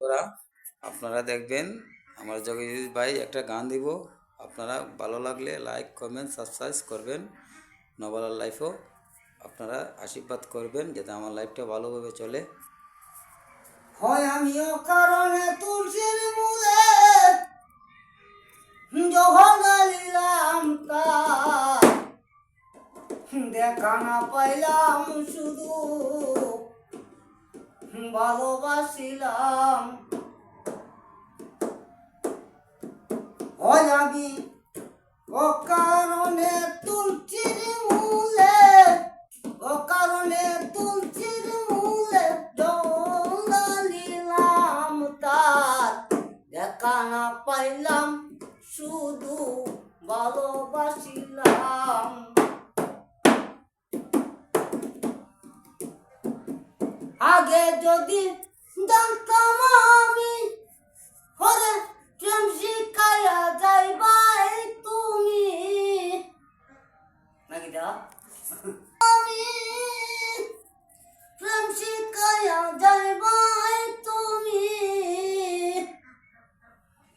ওরা আপনারা দেখবেন আমার জগদীশ ভাই একটা গান দিব। আপনারা ভালো লাগলে লাইক কমেন্ট সাবস্ক্রাইব করবেন। নবালার লাইফও আপনারা আশীর্বাদ করবেন যাতে আমার লাইফটা ভালোভাবে চলে। হয় আমিও কারণে তুলসীর মূলে জহর গালিলাম দেখা না পাইলাম শুধু ভালোবাসিলাম। হয় আমি ও কারণে তুলসীর মূলে ও কারণে তুলসীর মূলে জলালিলাম তার। দেখা না পাইলাম, শুধু ভালোবাসিলাম আগে যদি জানতাম আমি, হরে প্রেম শিখাইয়া যাইবাই তুমি। নাকি দেওয়া আমি প্রেম শিখাইয়া যাইবাই তুমি।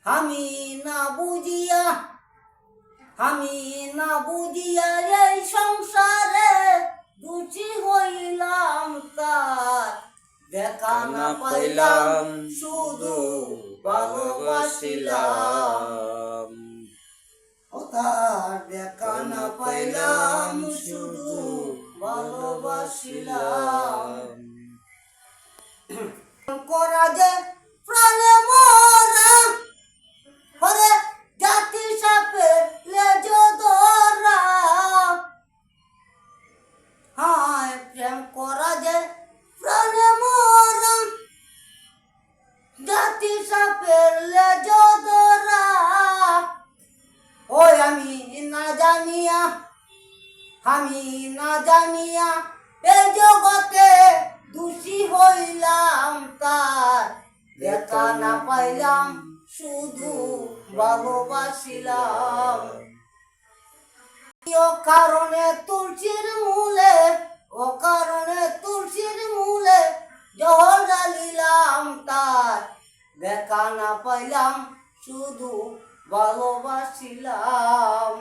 আমি না বুঝিয়া, আমি না বুঝিয়া এই সংসারে দেখা না পাইলাম শুধু ভালোবাসিলাম। তার দেখা না পাইলাম শুধু ভালোবাসিলাম। করা যে আমি না জানিয়া এই জগতে দোষী হইলাম তার। দেখা না পাইলাম, শুধু ভালোবাসিলাম। কারণে তুলসীর মূলে ও কারণে তুলসীর মূলে জহর ডালিলাম তার। দেখা না পাইলাম, শুধু ভালোবাসিলাম।